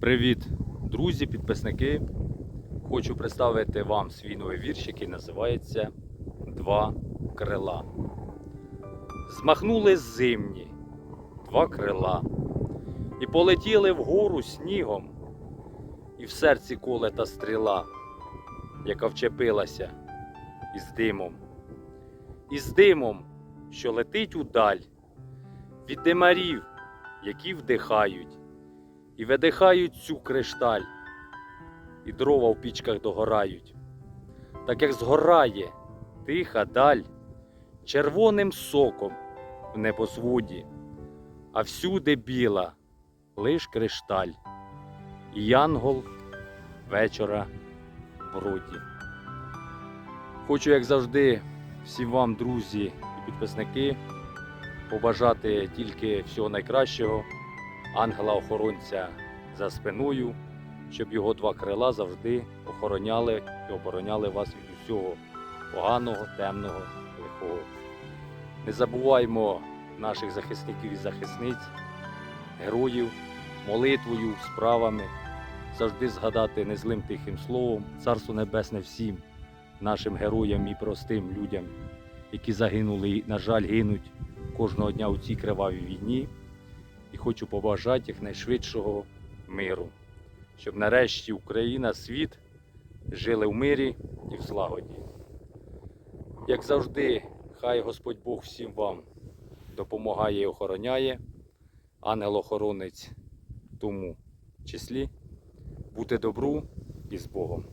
Привіт, друзі, підписники. Хочу представити вам свій новий вірш, який називається Два крила. Змахнули зимні два крила і полетіли вгору снігом, і в серці колета стріла, яка вчепилася із димом, із димом, що летить удаль, від димарів, які вдихають і видихають цю кришталь, і дрова в пічках догорають, так як згорає тиха даль червоним соком в небосводі, а всюди біла лиш кришталь, і янгол вечора в броді. Хочу, як завжди, всім вам, друзі і підписники, побажати тільки всього найкращого ангела-охоронця за спиною, щоб його два крила завжди охороняли і обороняли вас від усього поганого, темного, лихого. Не забуваймо наших захисників і захисниць, героїв, молитвою, справами, завжди згадати незлим тихим словом, Царство Небесне всім нашим героям і простим людям, які загинули і, на жаль, гинуть кожного дня у цій кривавій війні і хочу побажати якнайшвидшого миру, щоб нарешті Україна, світ жили в мирі і в злагоді. Як завжди, хай Господь Бог всім вам допомагає і охороняє, ангел-охоронець тому числі. Бути добру і з Богом.